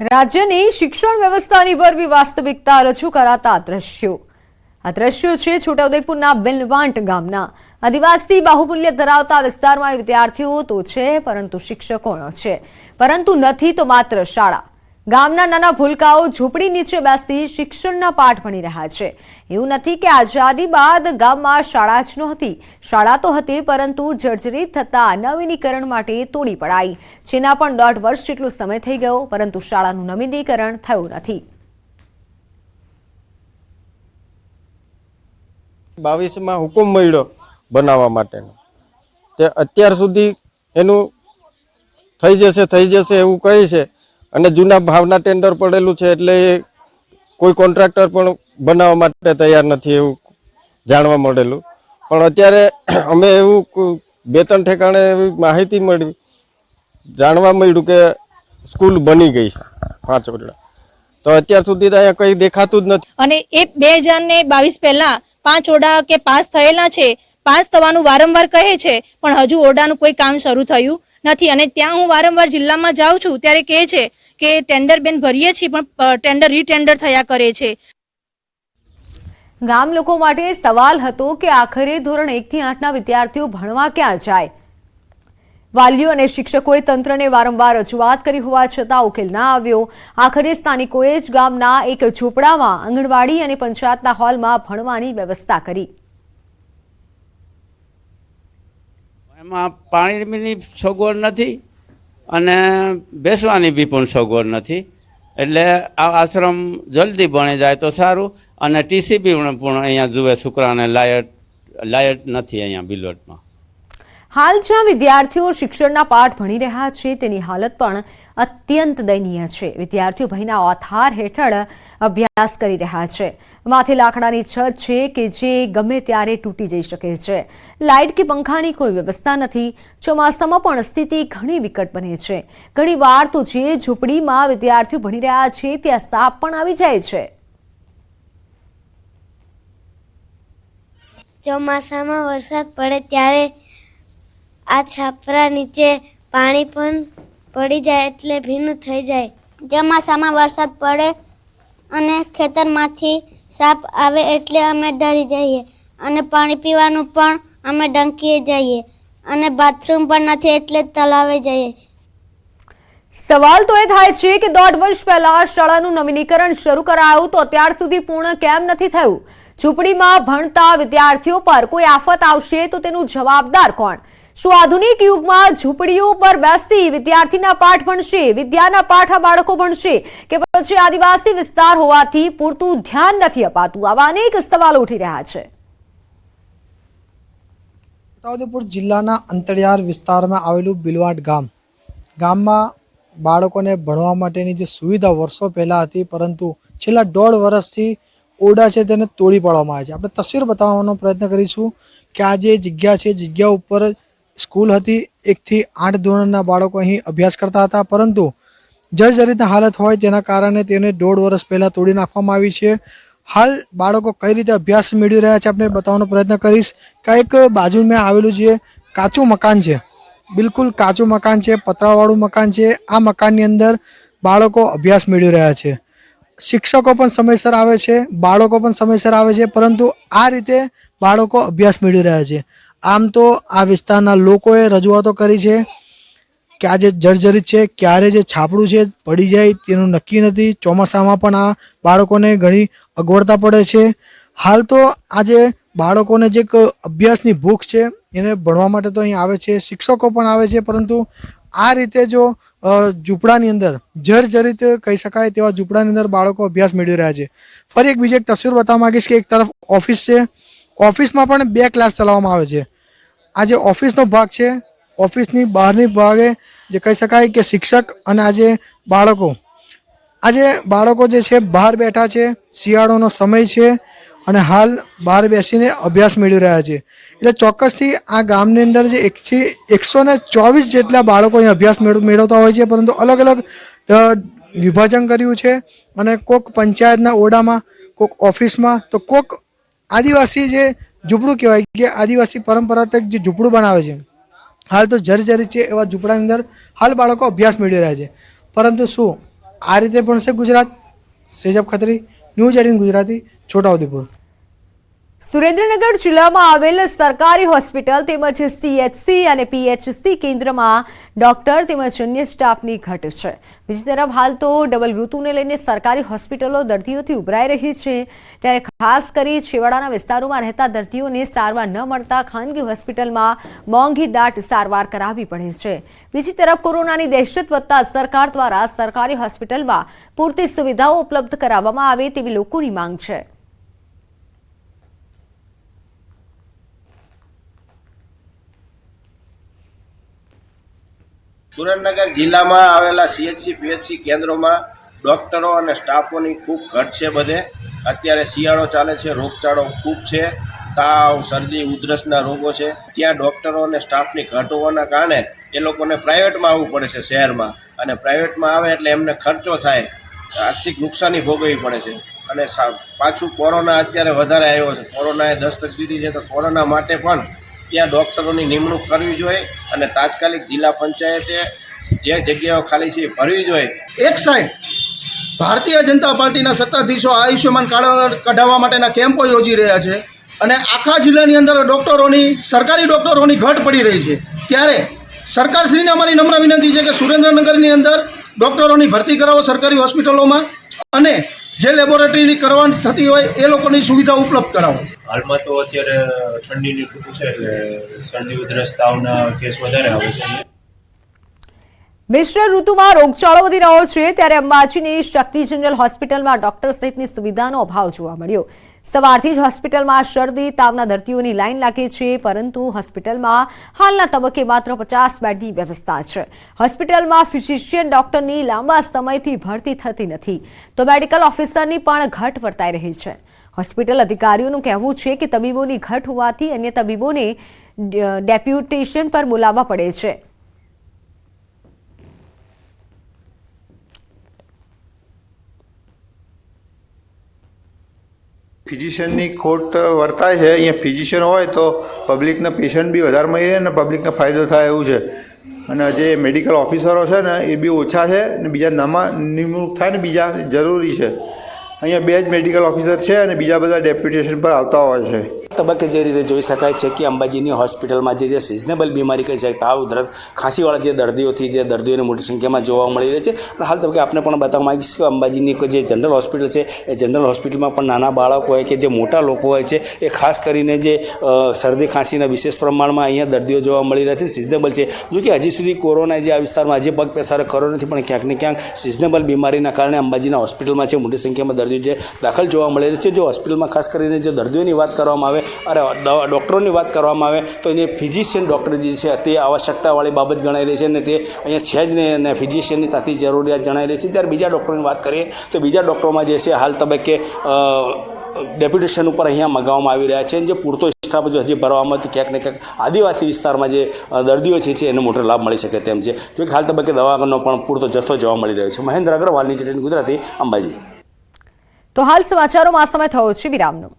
રાજ્યની શિક્ષણ વ્યવસ્થાની ભરવી વાસ્તવિકતા રજૂ કરાતા દ્રશ્યો. આ દ્રશ્યો છે છોટાઉદેપુરના બેલવાંટ ગામના. આદિવાસી બાહુમૂલ્ય ધરાવતા વિસ્તારમાં વિદ્યાર્થીઓ તો છે, પરંતુ શિક્ષકો છે. પરંતુ નથી તો માત્ર શાળા. ગામના નાના ભૂલકાઓ ઝૂંપડી નીચે બેસી શિક્ષણના પાઠ ભણી રહ્યા છે. એવું નથી કે આઝાદી બાદ ગામમાં શાળા જ નહોતી. શાળા તો હતી, પરંતુ જર્જરિત થતા નવીનીકરણ માટે તોડી પડાઈ. જેના પણ દોઢ વર્ષ જેટલો સમય થઈ ગયો, પરંતુ શાળાનું નવીનીકરણ થયું નથી. બાવીસમાં હુકુમ મળ્યો બનાવવા માટેનો. અત્યાર સુધી એનું થઈ જશે થઈ જશે એવું કહે છે. અને જૂના ભાવના ટેન્ડર પડેલું છે એટલે કોઈ કોન્ટ્રાક્ટર પણ બનાવવા માટે તૈયાર નથી એવું જાણવા મળેલું. પણ અત્યારે અમે એવું બે ત્રણ ઠેકાણે એવી માહિતી મળી, જાણવા મળ્યું કે સ્કૂલ બની ગઈ છે પાંચ ઓરડા તો અત્યાર સુધી તો અહીંયા કંઈ દેખાતું જ નથી. અને એ બે હજાર ને બાવીસ પહેલા પાંચ ઓરડા કે પાસ થયેલા છે, પાસ થવાનું વારંવાર કહે છે, પણ હજુ ઓરડાનું કોઈ કામ શરૂ થયું નથી. અને ત્યાં હું વારંવાર જિલ્લામાં જાઉં છું ત્યારે કહે છે કે ટેન્ડર બેન ભરીએ છીએ પણ ટેન્ડર રીટેન્ડર થયા કરે છે. ગામ લોકો માટે સવાલ હતો કે આખરે ધોરણ એકથી આઠના વિદ્યાર્થીઓ ભણવા ક્યાં જાય? વાલીઓ અને શિક્ષકોએ તંત્રને વારંવાર રજૂઆત કરી હોવા છતાં ઉકેલ ના આવ્યો. આખરે સ્થાનિકોએ જ ગામના એક ઝૂંપડામાં આંગણવાડી અને પંચાયતના હોલમાં ભણવાની વ્યવસ્થા કરી. એમાં પાણીની સગવડ નથી. અને બેસવાની બી પણ સગવડ નથી. એટલે આ આશ્રમ જલ્દી બની જાય તો સારું, અને ટીસી બી પણ અહીંયા જુએ છોકરાને લાયટ લાયટ નથી અહીંયા બિલોટમાં. હાલ જ્યાં વિદ્યાર્થીઓ શિક્ષણના પાઠ ભણી રહ્યા છે, તેની હાલત પણ અત્યંત દયનીય છે. વિદ્યાર્થીઓ ભયના ઓથાર હેઠળ અભ્યાસ કરી રહ્યા છે. માથે લાકડાની છત છે કે જે ગમે ત્યારે તૂટી જઈ શકે છે. લાઇટ કે પંખાની કોઈ વ્યવસ્થા નથી. ચોમાસામાં પણ સ્થિતિ ઘણી વિકટ બને છે. ઘણી વાર તો જે ઝૂંપડીમાં વિદ્યાર્થીઓ ભણી રહ્યા છે, ત્યાં સાપ પણ આવી જાય છે. ચોમાસામાં વરસાદ પડે ત્યારે આ છાપરા નીચે પાણી પણ પડી જાય એટલે ભીનું થઈ જાય. ચોમાસામાં વરસાદ પડે અને ખેતરમાંથી સાપ આવે એટલે અમે ડરી જઈએ અને પાણી પીવાનું પણ અમે ડંકીએ જઈએ અને બાથરૂમ પણ નથી એટલે તલાવે જઈએ છીએ. સવાલ તો એ થાય છે કે દોઢ વર્ષ પહેલા શાળાનું નવીનીકરણ શરૂ કરાયું તો અત્યાર સુધી પૂર્ણ કેમ નથી થયું? ઝૂંપડીમાં ભણતા વિદ્યાર્થીઓ પર કોઈ આફત આવશે તો તેનું જવાબદાર કોણ? શું આધુનિક યુગમાં ઝૂંપડીઓ પર બેસી વિદ્યાર્થીના પાઠ ભણશે? વિદ્યાના પાઠ આ બાળકો ભણશે કે પછી આદિવાસી વિસ્તાર હોવાથી પૂરતું ધ્યાન નથી અપાતું? આવા અનેક સવાલો ઉઠી રહ્યા છે. છોટાઉદેપુર જિલ્લાના અંતરિયાળ વિસ્તારમાં આવેલું બિલવાટ ગામ. ગામમાં બાળકોને ભણવા માટેની જે સુવિધા વર્ષો પહેલાં હતી, પરંતુ છેલ્લા દોઢ વર્ષથી ઓરડા છે તેને તોડી પાડવામાં આવે છે. આપણે તસવીર બતાવવાનો પ્રયત્ન કરીશું કે આ જે જગ્યા છે, જગ્યા ઉપર સ્કૂલ હતી. એકથી આઠ ધોરણના બાળકો અહીં અભ્યાસ કરતા હતા, પરંતુ જર્જરિત હાલત હોય તેના કારણે તેને દોઢ વર્ષ પહેલાં તોડી નાખવામાં આવી છે. હાલ બાળકો કઈ રીતે અભ્યાસ મેળવી રહ્યા છે આપણે બતાવવાનો પ્રયત્ન કરીશ. કંઈક બાજુ મેં આવેલું જે કાચું મકાન છે. બિલકુલ કાચું મકાન છે, પતરાવાળું મકાન છે. આ મકાનની અંદર બાળકો અભ્યાસ મેળવી રહ્યા છે. શિક્ષકો પણ સમયસર આવે છે, બાળકો પણ સમયસર આવે છે, પરંતુ આ રીતે બાળકો અભ્યાસ મેળવી રહ્યા છે. આમ તો આ વિસ્તારના લોકોએ રજૂઆતો કરી છે કે આ જે જર્જરિત છે, ક્યારે જે છાપડું છે, પડી જાય તેનું નક્કી નથી. ચોમાસામાં પણ આ બાળકોને ઘણી અગવડતા પડે છે. હાલ તો આજે બાળકોને જે અભ્યાસની ભૂખ છે, એને ભણવા માટે તો અહીં આવે છે, શિક્ષકો પણ આવે છે, પરંતુ આ રીતે જો ઝૂંપડાની અંદર, જર્જરિત કહી શકાય તેવા ઝૂંપડાની અંદર બાળકો અભ્યાસ મેળવી રહ્યા છે. ફરી એક બીજી એક તસવીર બતાવવા માંગીશ કે એક તરફ ઓફિસ છે. ઓફિસમાં પણ બે ક્લાસ ચલાવવામાં આવે છે. આ જે ઓફિસનો ભાગ છે. ઓફિસની બહારની ભાગે જે કહી શકાય કે શિક્ષક અને આજે બાળકો. આજે બાળકો જે છે બહાર બેઠા છે, શિયાળોનો સમય છે અને હાલ બહાર બેસીને અભ્યાસ મેળવી રહ્યા છે. એટલે ચોક્કસથી આ ગામની અંદર જે એકથી એકસો ને ચોવીસ જેટલા બાળકો અહીં અભ્યાસ મેળવ, મેળવતા હોય છે, પરંતુ અલગ અલગ વિભાજન કર્યું છે અને કોક પંચાયતના ઓરડામાં, કોક ઓફિસમાં, તો કોક આદિવાસી જે ઝૂંપડું કહેવાય કે આદિવાસી પરંપરાગત જે ઝૂંપડું બનાવે છે, હાલ તો જર્જરિત છે એવા ઝૂંપડાની અંદર હાલ બાળકો અભ્યાસ મેળવી રહ્યા છે. પરંતુ શું આ રીતે ભણશે ગુજરાત? સેજબ ખત્રી, ન્યૂઝ એટીન ગુજરાતી, છોટાઉદેપુર. સુરેન્દ્રનગર જિલ્લામાં આવેલ સરકારી હોસ્પિટલ તેમજ સીએચસી અને પીએચસી કેન્દ્રમાં ડોક્ટર તેમજ અન્ય સ્ટાફની ઘટ છે. બીજી તરફ હાલ તો ડબલ ઋતુને લઈને સરકારી હોસ્પિટલો દર્દીઓથી ઉભરાઈ રહી છે. ત્યારે ખાસ કરી છેવાડાના વિસ્તારોમાં રહેતા દર્દીઓને સારવાર ન મળતા ખાનગી હોસ્પિટલમાં મોંઘી દાટ સારવાર કરાવવી પડે છે. બીજી તરફ કોરોનાની દહેશત વધતા સરકાર દ્વારા સરકારી હોસ્પિટલમાં પૂરતી સુવિધાઓ ઉપલબ્ધ કરાવવામાં આવે તેવી લોકોની માંગ છે. સુરેન્દ્રનગર જિલ્લામાં આવેલા સીએચસી પીએચસી કેન્દ્રોમાં ડૉક્ટરો અને સ્ટાફોની ખૂબ ઘટ છે બધે. અત્યારે શિયાળો ચાલે છે, રોગચાળો ખૂબ છે. તાવ, શરદી, ઉધરસના રોગો છે. ત્યાં ડૉક્ટરો અને સ્ટાફની ઘટ હોવાના કારણે એ લોકોને પ્રાઇવેટમાં આવવું પડે છે શહેરમાં. અને પ્રાઇવેટમાં આવે એટલે એમને ખર્ચો થાય. આર્થિક નુકસાની ભોગવવી પડે છે. અને પાછું કોરોના અત્યારે વધારે આવ્યો છે. કોરોનાએ દસ્તક દીધી છે તો કોરોના માટે પણ ત્યાં ડૉક્ટરોની નિમણૂક કરવી જોઈએ અને તાત્કાલિક જિલ્લા પંચાયતે જે જગ્યાઓ ખાલી છે ભરવી જોઈએ. એક સાઈડ, ભારતીય જનતા પાર્ટીના સત્તાધીશો આયુષ્યમાન કાર્ડ કઢાવવા માટેના કેમ્પો યોજી રહ્યા છે અને આખા જિલ્લાની અંદર ડૉક્ટરોની, સરકારી ડૉક્ટરોની ઘટ પડી રહી છે. ત્યારે સરકારશ્રીને અમારી નમ્ર વિનંતી છે કે સુરેન્દ્રનગરની અંદર ડૉક્ટરોની ભરતી કરાવો સરકારી હોસ્પિટલોમાં અને જે લેબોરેટરીની કરવા થતી હોય એ લોકોની સુવિધા ઉપલબ્ધ કરાવો. હાલમાં તો અત્યારે ઠંડીની ઋતુ છે એટલે શરદી ઉધરસ તાવના કેસ વધારે આવે છે. મિશ્ર ઋતુમાં રોગચાળો વધી રહ્યો છે, ત્યારે અંબાજીની શક્તિ જનરલ હોસ્પિટલમાં ડોક્ટર સહિતની સુવિધાનો અભાવ જોવા મળ્યો. સવારથી જ હોસ્પિટલમાં શરદી, તાવના દર્દીઓની લાઈન લાગે છે, પરંતુ હોસ્પિટલમાં હાલના તબક્કે માત્ર પચાસ બેડની વ્યવસ્થા છે. હોસ્પિટલમાં ફિઝિશિયન ડોક્ટરની લાંબા સમયથી ભરતી થતી નથી. તો મેડિકલ ઓફિસરની પણ ઘટ વર્તાઈ રહી છે. હોસ્પિટલ અધિકારીઓનું કહેવું છે કે તબીબોની ઘટ હોવાથી અન્ય તબીબોને ડેપ્યુટેશન પર બોલાવવા પડે છે. ફિઝિશિયનની ખોટ વર્તાય છે, અહીંયા ફિઝિશિયન હોય તો પબ્લિકને પેશન્ટ બી વધારે મળી રહે અને પબ્લિકને ફાયદો થાય એવું છે. અને જે મેડિકલ ઓફિસરો છે ને, એ બી ઓછા છે ને બીજા નવા નિમણૂક થાય ને બીજા જરૂરી છે. અહીંયા બે જ મેડિકલ ઓફિસર છે અને બીજા બધા ડેપ્યુટેશન પર આવતા હોય છે. તબક્કે જે રીતે જોઈ શકાય છે કે અંબાજીની હોસ્પિટલમાં જે જે સિઝનેબલ બીમારી કહી છે તાવ ઉધરસ ખાંસીવાળા જે દર્દીઓથી જે દર્દીઓને મોટી સંખ્યામાં જોવા મળી રહી છે. અને હાલ તબક્કે આપણે પણ બતાવવા માગીશું કે અંબાજીની જે જનરલ હોસ્પિટલ છે, એ જનરલ હોસ્પિટલમાં પણ નાના બાળકો હોય કે જે મોટા લોકો હોય છે, એ ખાસ કરીને જે શરદી, ખાંસીના વિશેષ પ્રમાણમાં અહીંયા દર્દીઓ જોવા મળી રહ્યા છે. સિઝનેબલ છે. જો કે હજી સુધી કોરોના જે આ વિસ્તારમાં હજી પગ પેસારો ખરો નથી, પણ ક્યાંક ને ક્યાંક સિઝનેબલ બીમારીના કારણે અંબાજીના હોસ્પિટલમાં છે મોટી સંખ્યામાં દર્દીઓ જે દાખલ જોવા મળી રહ્યા છે. જો હોસ્પિટલમાં ખાસ કરીને જો દર્દીઓની વાત કરવામાં આવે અરે દવા, ડૉક્ટરોની વાત કરવામાં આવે તો એને ફિઝિશિયન ડૉક્ટર જે છે તે આવશ્યકતાવાળી બાબત ગણાઈ રહી છે અને તે અહીંયા છે જ નહીં અને ફિઝિશિયનની ત્યાંથી જરૂરિયાત જણાઈ રહી છે. ત્યારે બીજા ડૉક્ટરોની વાત કરીએ તો બીજા ડૉક્ટરોમાં જે છે હાલ તબક્કે ડેપ્યુટેશન ઉપર અહીંયા મગાવવામાં આવી રહ્યા છે અને જે પૂરતો સ્ટાફ જો હજી ભરવામાં તો ક્યાંક ને ક્યાંક આદિવાસી વિસ્તારમાં જે દર્દીઓ છે એને મોટો લાભ મળી શકે તેમ છે. જો હાલ તબક્કે દવાનો પણ પૂરતો જથ્થો જોવા મળી રહ્યો છે. મહેન્દ્ર અગ્રવાલની ચટણી ગુજરાતી, અંબાજી. તો હાલ સમાચારોમાં સમય થયો છે વિરામનો.